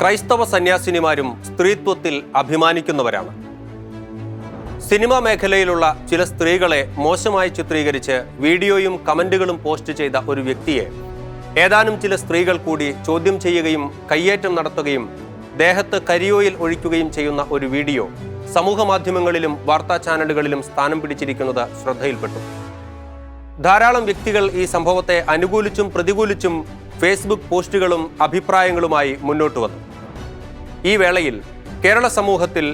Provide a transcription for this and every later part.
ക്രൈസ്തവ സന്യാസിനിമാരും സ്ത്രീത്വത്തിൽ അഭിമാനിക്കുന്നവരാണ്. സിനിമാ മേഖലയിലുള്ള ചില സ്ത്രീകളെ മോശമായി ചിത്രീകരിച്ച് വീഡിയോയും കമന്റുകളും പോസ്റ്റ് ചെയ്ത ഒരു വ്യക്തിയെ ഏതാനും ചില സ്ത്രീകൾ കൂടി ചോദ്യം ചെയ്യുകയും കയ്യേറ്റം നടത്തുകയും ദേഹത്ത് കരിയോയിൽ ഒഴിക്കുകയും ചെയ്യുന്ന ഒരു വീഡിയോ സമൂഹ മാധ്യമങ്ങളിലും വാർത്താ ചാനലുകളിലും സ്ഥാനം പിടിച്ചിരിക്കുന്നത് ശ്രദ്ധയിൽപ്പെട്ടു. ധാരാളം വ്യക്തികൾ ഈ സംഭവത്തെ അനുകൂലിച്ചും പ്രതികൂലിച്ചും ഫേസ്ബുക്ക് പോസ്റ്റുകളും അഭിപ്രായങ്ങളുമായി മുന്നോട്ട് വന്നു. ഈ വേളയിൽ കേരള സമൂഹത്തിൽ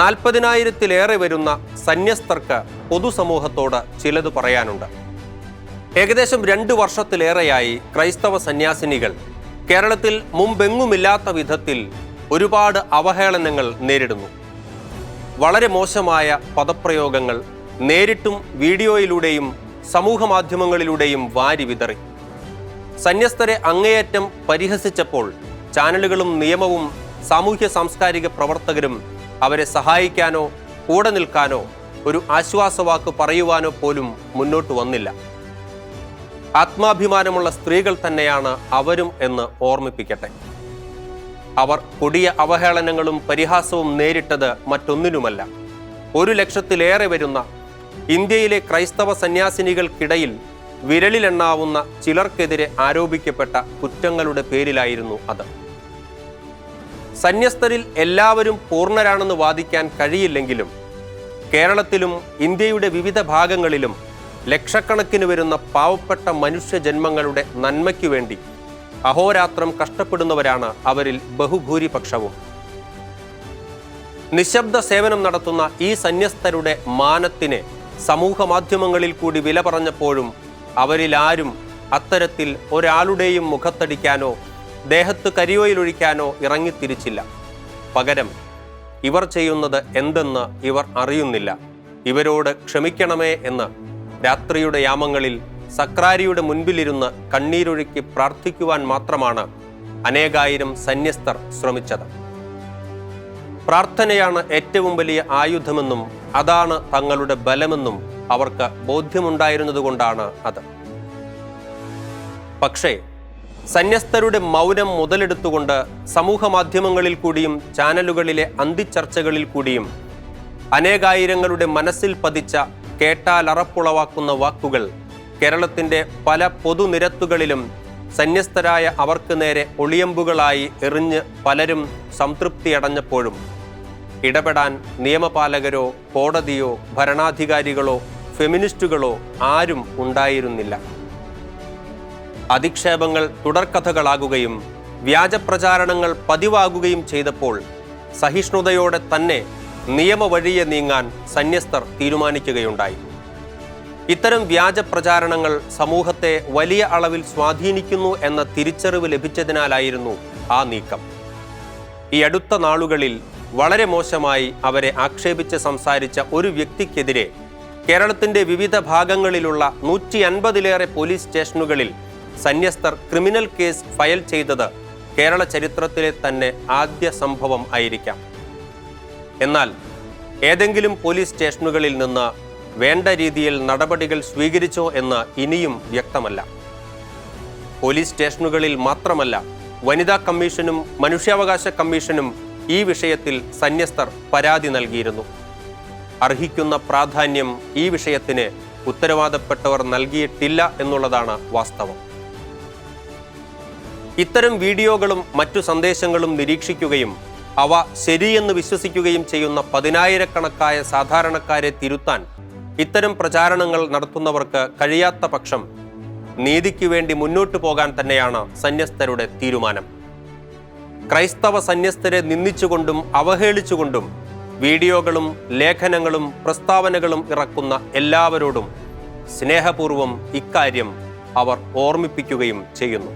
നാൽപ്പതിനായിരത്തിലേറെ വരുന്ന സന്യസ്തർക്ക് പൊതുസമൂഹത്തോട് ചിലത് പറയാനുണ്ട്. ഏകദേശം രണ്ട് വർഷത്തിലേറെയായി ക്രൈസ്തവ സന്യാസിനികൾ കേരളത്തിൽ മുമ്പെങ്ങുമില്ലാത്ത വിധത്തിൽ ഒരുപാട് അവഹേളനങ്ങൾ നേരിടുന്നു. വളരെ മോശമായ പദപ്രയോഗങ്ങൾ നേരിട്ടും വീഡിയോയിലൂടെയും സമൂഹ മാധ്യമങ്ങളിലൂടെയും വാരി വിതറി. സന്യസ്തരെ അങ്ങേയറ്റം പരിഹസിച്ചപ്പോൾ ചാനലുകളും നിയമവും സാമൂഹ്യ സാംസ്കാരിക പ്രവർത്തകരും അവരെ സഹായിക്കാനോ കൂടെ നിൽക്കാനോ ഒരു ആശ്വാസവാക്ക് പറയുവാനോ പോലും മുന്നോട്ട് വന്നില്ല. ആത്മാഭിമാനമുള്ള സ്ത്രീകൾ തന്നെയാണ് അവരും എന്ന് ഓർമ്മിപ്പിക്കട്ടെ. അവർ കൊടിയ അവഹേളനങ്ങളും പരിഹാസവും നേരിട്ടത് മറ്റൊന്നിനുമല്ല. ഒരു ലക്ഷത്തിലേറെ വരുന്ന ഇന്ത്യയിലെ ക്രൈസ്തവ സന്യാസിനികൾക്കിടയിൽ വിരലിലെണ്ണാവുന്ന ചിലർക്കെതിരെ ആരോപിക്കപ്പെട്ട കുറ്റങ്ങളുടെ പേരിലായിരുന്നു അത്. സന്യസ്തരിൽ എല്ലാവരും പൂർണരാണെന്ന് വാദിക്കാൻ കഴിയില്ലെങ്കിലും കേരളത്തിലും ഇന്ത്യയുടെ വിവിധ ഭാഗങ്ങളിലും ലക്ഷക്കണക്കിന് വരുന്ന പാവപ്പെട്ട മനുഷ്യജന്മങ്ങളുടെ നന്മയ്ക്കു വേണ്ടി അഹോരാത്രം കഷ്ടപ്പെടുന്നവരാണ് അവരിൽ ബഹുഭൂരിപക്ഷവും. നിശബ്ദ സേവനം നടത്തുന്ന ഈ സന്യസ്തരുടെ മാനത്തിന് സമൂഹ മാധ്യമങ്ങളിൽ കൂടി വില പറഞ്ഞപ്പോഴും അവരിലാരും അത്തരത്തിൽ ഒരാളുടെയും മുഖത്തടിക്കാനോ ദേഹത്ത് കരിയോയിലൊഴിക്കാനോ ഇറങ്ങിത്തിരിച്ചില്ല. പകരം ഇവർ ചെയ്യുന്നത് എന്തെന്ന് ഇവർ അറിയുന്നില്ല. ഇവരോട് ക്ഷമിക്കണമേ എന്ന് രാത്രിയുടെ യാമങ്ങളിൽ സക്രാരിയുടെ മുൻപിലിരുന്ന് കണ്ണീരൊഴുക്കി പ്രാർത്ഥിക്കുവാൻ മാത്രമാണ് അനേകായിരം സന്യസ്തർ ശ്രമിച്ചത്. പ്രാർത്ഥനയാണ് ഏറ്റവും വലിയ ആയുധമെന്നും അതാണ് തങ്ങളുടെ ബലമെന്നും അവർക്ക് ബോധ്യമുണ്ടായിരുന്നതുകൊണ്ടാണ് അത്. പക്ഷേ സന്യസ്തരുടെ മൗനം മുതലെടുത്തുകൊണ്ട് സമൂഹ മാധ്യമങ്ങളിൽ കൂടിയും ചാനലുകളിലെ അന്തിച്ചർച്ചകളിൽ കൂടിയും അനേകായിരങ്ങളുടെ മനസ്സിൽ പതിച്ച കേട്ടാലറപ്പുളവാക്കുന്ന വാക്കുകൾ കേരളത്തിന്റെ പല പൊതുനിരത്തുകളിലും സന്യസ്തരായ അവർക്ക് നേരെ ഒളിയമ്പുകളായി എറിഞ്ഞ് പലരും സംതൃപ്തിയടഞ്ഞപ്പോഴും ഇടപെടാൻ നിയമപാലകരോ കോടതിയോ ഭരണാധികാരികളോ ഫെമിനിസ്റ്റുകളോ ആരും ഉണ്ടായിരുന്നില്ല. അധിക്ഷേപങ്ങൾ തുടർക്കഥകളാകുകയും വ്യാജപ്രചാരണങ്ങൾ പതിവാകുകയും ചെയ്തപ്പോൾ സഹിഷ്ണുതയോടെ തന്നെ നിയമവഴിയെ നീങ്ങാൻ സന്യസ്തർ തീരുമാനിക്കുകയുണ്ടായി. ഇത്തരം വ്യാജപ്രചാരണങ്ങൾ സമൂഹത്തെ വലിയ അളവിൽ സ്വാധീനിക്കുന്നു എന്ന തിരിച്ചറിവ് ലഭിച്ചതിനാലായിരുന്നു ആ നീക്കം. ഈ അടുത്ത നാളുകളിൽ വളരെ മോശമായി അവരെ ആക്ഷേപിച്ച് സംസാരിച്ച ഒരു വ്യക്തിക്കെതിരെ കേരളത്തിന്റെ വിവിധ ഭാഗങ്ങളിലുള്ള നൂറ്റി അൻപതിലേറെ പോലീസ് സ്റ്റേഷനുകളിൽ സന്യസ്തർ ക്രിമിനൽ കേസ് ഫയൽ ചെയ്തത് കേരള ചരിത്രത്തിലെ തന്നെ ആദ്യ സംഭവം ആയിരിക്കാം. എന്നാൽ ഏതെങ്കിലും പോലീസ് സ്റ്റേഷനുകളിൽ നിന്ന് വേണ്ട രീതിയിൽ നടപടികൾ സ്വീകരിച്ചോ എന്ന് ഇനിയും വ്യക്തമല്ല. പോലീസ് സ്റ്റേഷനുകളിൽ മാത്രമല്ല വനിതാ കമ്മീഷനും മനുഷ്യാവകാശ കമ്മീഷനും ഈ വിഷയത്തിൽ സന്യസ്തർ പരാതി നൽകിയിരുന്നു. അർഹിക്കുന്ന പ്രാധാന്യം ഈ വിഷയത്തിന് ഉത്തരവാദപ്പെട്ടവർ നൽകിയിട്ടില്ല എന്നുള്ളതാണ് വാസ്തവം. ഇത്തരം വീഡിയോകളും മറ്റു സന്ദേശങ്ങളും നിരീക്ഷിക്കുകയും അവ ശരിയെന്ന് വിശ്വസിക്കുകയും ചെയ്യുന്ന പതിനായിരക്കണക്കായ സാധാരണക്കാരെ തിരുത്താൻ ഇത്തരം പ്രചാരണങ്ങൾ നടത്തുന്നവർക്ക് കഴിയാത്ത പക്ഷം നീതിക്ക് വേണ്ടി മുന്നോട്ടു പോകാൻ തന്നെയാണ് സന്യസ്തരുടെ തീരുമാനം. ക്രൈസ്തവ സന്യസ്തരെ നിന്ദിച്ചുകൊണ്ടും അവഹേളിച്ചുകൊണ്ടും വീഡിയോകളും ലേഖനങ്ങളും പ്രസ്താവനകളും ഇറക്കുന്ന എല്ലാവരോടും സ്നേഹപൂർവം ഇക്കാര്യം അവർ ഓർമ്മിപ്പിക്കുകയും ചെയ്യുന്നു.